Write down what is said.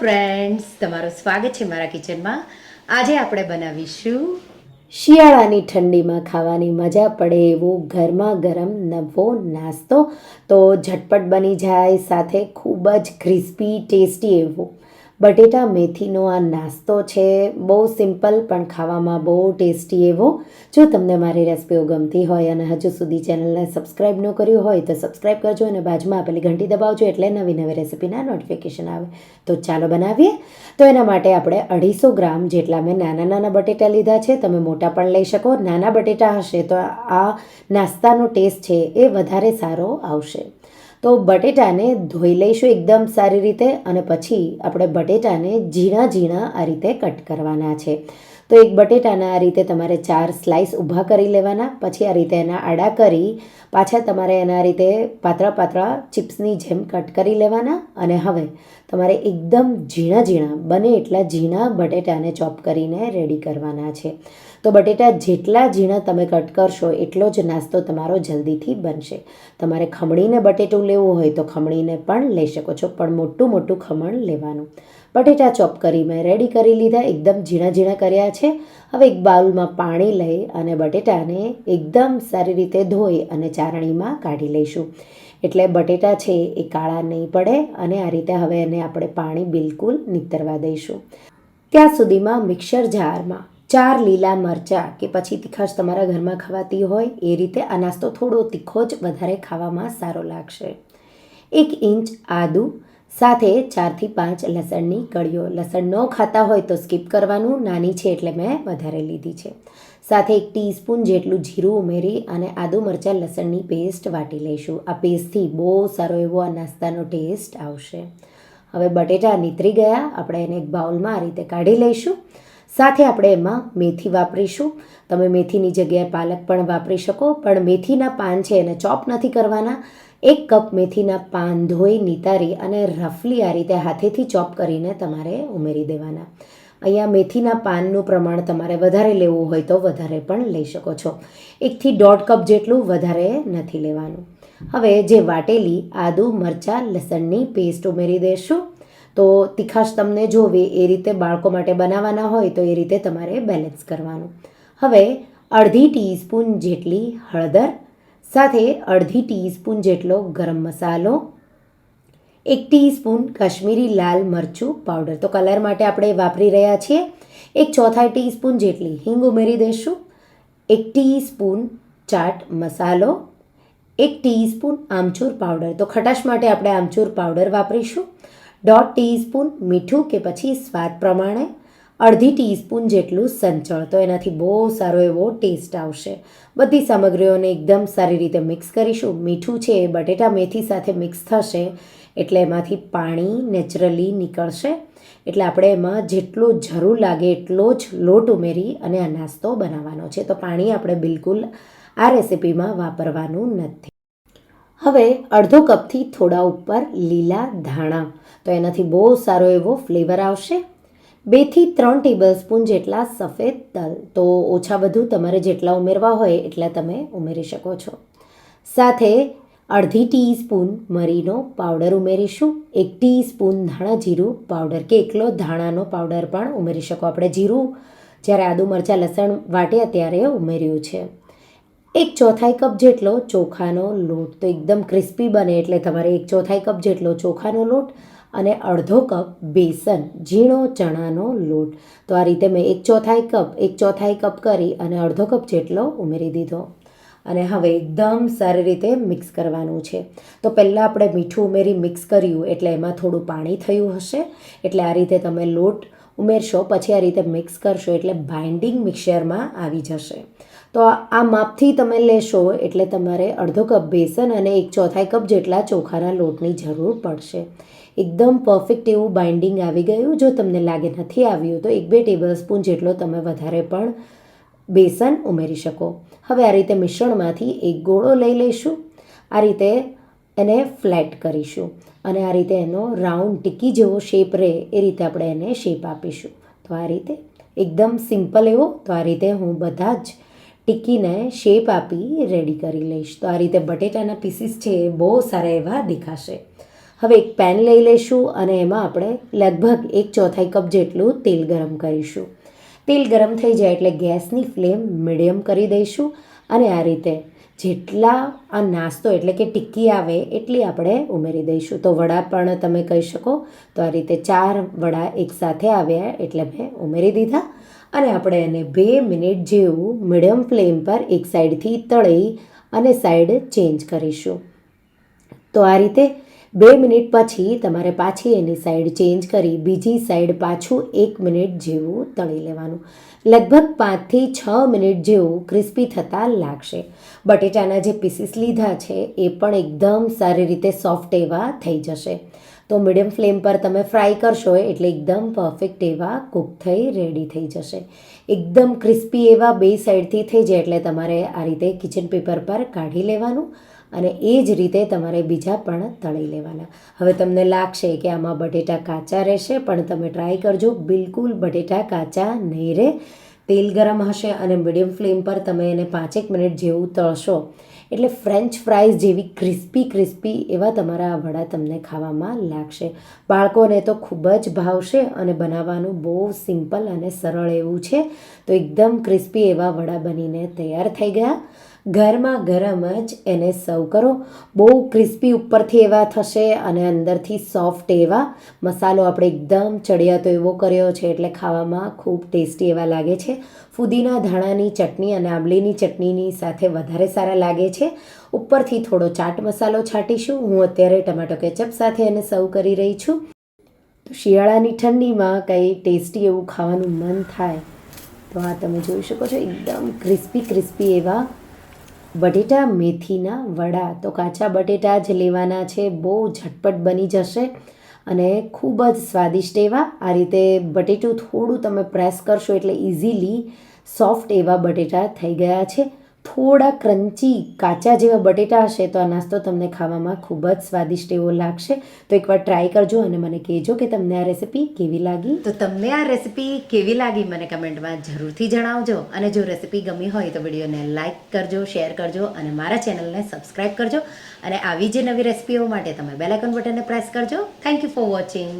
Friends તમારું સ્વાગત છે મારા કિચનમાં આજે આપણે બનાવીશું શિયાળાની ઠંડીમાં ખાવાની મજા પડે એવો ગરમા ગરમ નવો નાસ્તો. તો ઝટપટ બની જાય, સાથે ખૂબ જ ક્રિસ્પી ટેસ્ટી એવો બટેટા મેથીનો આ નાસ્તો છે. બહુ સિમ્પલ, પણ ખાવામાં બહુ ટેસ્ટી એવો. જો તમને મારી રેસિપીઓ ગમતી હોય અને હજુ સુધી ચેનલને સબસ્ક્રાઈબ ન કર્યું હોય, તો સબસ્ક્રાઈબ કરજો અને બાજુમાં આપેલી ઘંટી દબાવજો એટલે નવી નવી રેસિપીના નોટિફિકેશન આવે. તો ચાલો બનાવીએ. તો એના માટે આપણે અઢીસો ગ્રામ જેટલા મેં નાના નાના બટેટા લીધા છે. તમે મોટા પણ લઈ શકો. નાના બટેટા હશે તો આ નાસ્તાનો ટેસ્ટ છે એ વધારે સારો આવશે. તો બટેટાને ધોઈ લઈશું એકદમ સારી રીતે અને પછી આપણે બટેટાને ઝીણા ઝીણા આ રીતે કટ કરવાના છે. તો એક બટેટાના આ રીતે તમારે ચાર સ્લાઇસ ઊભા કરી લેવાના. પછી આ રીતે એના આડા કરી પાછા તમારે એના રીતે પાતળા પાતળા ચિપ્સની જેમ કટ કરી લેવાના. અને હવે તમારે એકદમ ઝીણા ઝીણા, બને એટલા ઝીણા બટેટાને ચોપ કરીને રેડી કરવાના છે. તો બટેટા જેટલા ઝીણા તમે કટ કરશો, એટલો જ નાસ્તો તમારો જલ્દીથી બનશે. તમારે ખમણીને બટેટું લેવું હોય તો ખમણીને પણ લઈ શકો છો, પણ મોટું મોટું ખમણ લેવાનું. બટેટા ચોપ કરી મેં રેડી કરી લીધા, એકદમ ઝીણા ઝીણા કર્યા છે. હવે એક બાઉલમાં પાણી લઈ અને બટેટાને એકદમ સારી રીતે ધોઈ અને ચારણીમાં કાઢી લઈશું. એટલે બટેટા છે એ કાળા નહીં પડે અને આ રીતે હવે એને આપણે પાણી બિલકુલ નીતરવા દઈશું. ત્યાં સુધીમાં મિક્સર જારમાં ચાર લીલા મરચાં કે પછી તીખાશ તમારા ઘરમાં ખવાતી હોય એ રીતે આ નાસ્તો થોડો તીખો જ વધારે ખાવામાં સારો લાગશે. એક ઇંચ આદું સાથે ચારથી પાંચ લસણની કળીઓ. લસણ ન ખાતા હોય તો સ્કીપ કરવાનું. નાની છે એટલે મેં વધારે લીધી છે. સાથે એક ટીસ્પૂન જેટલું જીરું ઉમેરી અને આદુ મરચાં લસણની પેસ્ટ વાટી લઈશું. આ પેસ્ટથી બહુ સારો એવો આ નાસ્તાનો ટેસ્ટ આવશે. હવે બટેટા નીતરી ગયા. આપણે એને એક બાઉલમાં આ રીતે કાઢી લઈશું. સાથે આપણે એમાં મેથી વાપરીશું. તમે મેથીની જગ્યાએ પાલક પણ વાપરી શકો, પણ મેથીના પાન છે એને ચોપ નથી કરવાના. એક કપ મેથીના પાન ધોઈ, નિતારી અને રફલી આ રીતે હાથેથી ચોપ કરીને તમારે ઉમેરી દેવાના. અહીંયા મેથીના પાનનું પ્રમાણ તમારે વધારે લેવું હોય તો વધારે પણ લઈ શકો છો. એકથી દોઢ કપ જેટલું વધારે નથી લેવાનું. હવે જે વાટેલી, આદુ, મરચાં, લસણની પેસ્ટ ઉમેરી દેશું. તો તીખાશ તમને જોવે એ રીતે બાળકો માટે બનાવવાના હોય તો એ રીતે તમારે બેલેન્સ કરવાનું. હવે અડધી ટીસ્પૂન જેટલી હળદર સાથે અડધી ટીસ્પૂન જેટલો ગરમ મસાલો, એક ટીસ્પૂન કાશ્મીરી લાલ મરચું પાવડર તો કલર માટે આપણે વાપરી રહ્યા છીએ. એક ચોથાઈ ટીસ્પૂન જેટલી હિંગ ઉમેરી દઈશું. એક ટીસ્પૂન ચાટ મસાલો, એક ટીસ્પૂન આમચૂર પાવડર તો ખટાશ માટે આપણે આમચૂર પાવડર વાપરીશું. દોઢ ટીસ્પૂન મીઠું કે પછી સ્વાદ પ્રમાણે અડધી ટીસ્પૂન જેટલું સંચળ. તો એનાથી બહુ સારો એવો ટેસ્ટ આવશે. બધી સામગ્રીઓને એકદમ સારી રીતે મિક્સ કરીશું. મીઠું છે એ બટેટા મેથી સાથે મિક્સ થશે, એટલે એમાંથી પાણી નેચરલી નીકળશે. એટલે આપણે એમાં જેટલો જરૂર લાગે એટલો જ લોટ ઉમેરી અને આ નાસ્તો બનાવવાનો છે. તો પાણી આપણે બિલકુલ આ રેસિપીમાં વાપરવાનું નથી. હવે અડધો કપથી થોડા ઉપર લીલા ધાણા. તો એનાથી બહુ સારો એવો ફ્લેવર આવશે. બેથી ત્રણ ટેબલ સ્પૂન જેટલા સફેદ તલ. તો ઓછા વધુ તમારે જેટલા ઉમેરવા હોય એટલા તમે ઉમેરી શકો છો. સાથે અડધી ટીસ્પૂન મરીનો પાવડર ઉમેરીશું. એક ટીસ્પૂન ધાણા જીરું, પાવડર કે એકલો ધાણાનો પાવડર પણ ઉમેરી શકો. આપણે જીરું જ્યારે આદુ મરચાં, લસણ વાટ્યા ત્યારે ઉમેર્યું છે. એક ચોથાઈ કપ જેટલો ચોખાનો લોટ. તો એકદમ ક્રિસ્પી બને એટલે તમારે એક ચોથાઈ કપ જેટલો ચોખાનો લોટ અને અડધો કપ બેસન, ઝીણો ચણાનો લોટ. તો આ રીતે મેં એક ચોથાઈ કપ, એક ચોથાઈ કપ કરી અને અડધો કપ જેટલો ઉમેરી દીધો. અને હવે એકદમ સારી રીતે મિક્સ કરવાનું છે. તો પહેલાં આપણે મીઠું ઉમેરી મિક્સ કર્યું એટલે એમાં થોડું પાણી થયું હશે. એટલે આ રીતે તમે લોટ ઉમેરશો, પછી આ રીતે મિક્સ કરશો એટલે બાઇન્ડિંગ મિક્સરમાં આવી જશે. તો આ માપથી તમે લેશો એટલે તમારે અડધો કપ બેસન અને એક ચોથાઈ કપ જેટલા ચોખાના લોટની જરૂર પડશે. એકદમ પરફેક્ટ એવું બાઇન્ડિંગ આવી ગયું. જો તમને લાગે નથી આવ્યું, તો એક બે ટેબલ સ્પૂન જેટલો તમે વધારે પણ બેસન ઉમેરી શકો. હવે આ રીતે મિશ્રણમાંથી એક ગોળો લઈ લઈશું. આ રીતે એને ફ્લેટ કરીશું. અને આ રીતે એનો રાઉન્ડ ટીકી જેવો શેપ રહે, એ રીતે આપણે એને શેપ આપીશું. તો આ રીતે એકદમ સિમ્પલ એવો, તો આ રીતે હું બધા જ ટીકીને શેપ આપી રેડી કરી લઈશ. તો આ રીતે બટેટાના પીસીસ છે એ બહુ સારા એવા દેખાશે. હવે એક પેન લઈ લઈશું અને એમાં આપણે લગભગ એક ચોથાઈ કપ જેટલું તેલ ગરમ કરીશું. તેલ ગરમ થઈ જાય એટલે ગેસની ફ્લેમ મીડિયમ કરી દઈશું અને આ રીતે જેટલા આ નાસ્તો એટલે કે ટિક્કી આવે એટલી આપણે ઉમેરી દઈશું. તો વડા પણ તમે કહી શકો, તો આ રીતે ચાર વડા એકસાથે આવ્યા એટલે મેં ઉમેરી દીધા અને આપણે એને બે મિનિટ જેવું મીડિયમ ફ્લેમ પર એક સાઈડથી તળી અને સાઈડ ચેન્જ કરીશું. તો આ રીતે બે મિનિટ પછી તમારે પાછી એની સાઈડ ચેન્જ કરી બીજી સાઈડ પાછું એક મિનિટ જેવું તળી લેવાનું. લગભગ પાંચથી છ મિનિટ જેવું ક્રિસ્પી થતાં લાગશે. બટેટાના જે પીસીસ લીધા છે, એ પણ એકદમ સારી રીતે સોફ્ટ એવા થઈ જશે. તો મીડિયમ ફ્લેમ પર તમે ફ્રાય કરશો એટલે એકદમ પરફેક્ટ એવા કૂક થઈ રેડી થઈ જશે. એકદમ ક્રિસ્પી એવા બે સાઈડથી થઈ જાય એટલે તમારે આ રીતે કિચન પેપર પર કાઢી લેવાનું. અને એ જ રીતે તમારે બીજા પણ તળી લેવાના. હવે તમને લાગશે કે આમાં બટેટા કાચા રહેશે, પણ તમે ટ્રાય કરજો. બિલકુલ બટેટા કાચા નહીં રહે. તેલ ગરમ હશે અને મીડિયમ ફ્લેમ પર તમે એને પાંચેક મિનિટ જેવું તળશો. એટલે ફ્રેન્ચ ફ્રાઈઝ જેવી ક્રિસ્પી ક્રિસ્પી એવા તમારા વડા તમને ખાવામાં લાગશે. બાળકોને તો ખૂબ જ ભાવશે અને બનાવવાનું બહુ સિમ્પલ અને સરળ એવું છે. તો એકદમ ક્રિસ્પી એવા વડા બનીને તૈયાર થઈ ગયા. ગરમા ગરમ જ એને સર્વ કરો. બહુ ક્રિસ્પી ઉપરથી એવા થશે અને અંદરથી સોફ્ટ એવા. મસાલો આપણે એકદમ ચડિયાતો એવો કર્યો છે એટલે ખાવામાં ખૂબ ટેસ્ટી એવા લાગે છે. ફુદીના ધાણાની ચટણી અને આંબલીની ચટણીની સાથે વધારે સારા લાગે છે. ઉપરથી થોડો ચાટ મસાલો છાંટીશું. હું અત્યારે ટમાટો કેચઅપ સાથે એને સર્વ કરી રહી છું. તો શિયાળાની ઠંડીમાં કંઈ ટેસ્ટી એવું ખાવાનું મન થાય, તો આ તમે જોઈ શકો છો, એકદમ ક્રિસ્પી ક્રિસ્પી એવા બટેટા મેથીના વડા. તો કાચા બટેટા જ લેવાના છે. બહુ ઝટપટ બની જશે અને ખૂબ જ સ્વાદિષ્ટ એવા. આ રીતે બટેટું થોડું તમે પ્રેસ કરશો એટલે ઇઝીલી સોફ્ટ એવા બટેટા થઈ ગયા છે. થોડા ક્રન્ચી કાચા જેવા બટેટા હશે તો આ નાસ્તો તમને ખાવામાં ખૂબ જ સ્વાદિષ્ટ એવો લાગશે. તો એકવાર ટ્રાય કરજો અને મને કહેજો કે તમને આ રેસિપી કેવી લાગી. તો તમને આ રેસિપી કેવી લાગી મને કમેન્ટમાં જરૂરથી જણાવજો. અને જો રેસિપી ગમી હોય તો વિડીયોને લાઇક કરજો શેર કરજો અને મારા ચેનલને સબસ્ક્રાઈબ કરજો. અને આવી જે નવી રેસિપીઓ માટે તમે બેલાઇકન બટનને પ્રેસ કરજો. Thank you for watching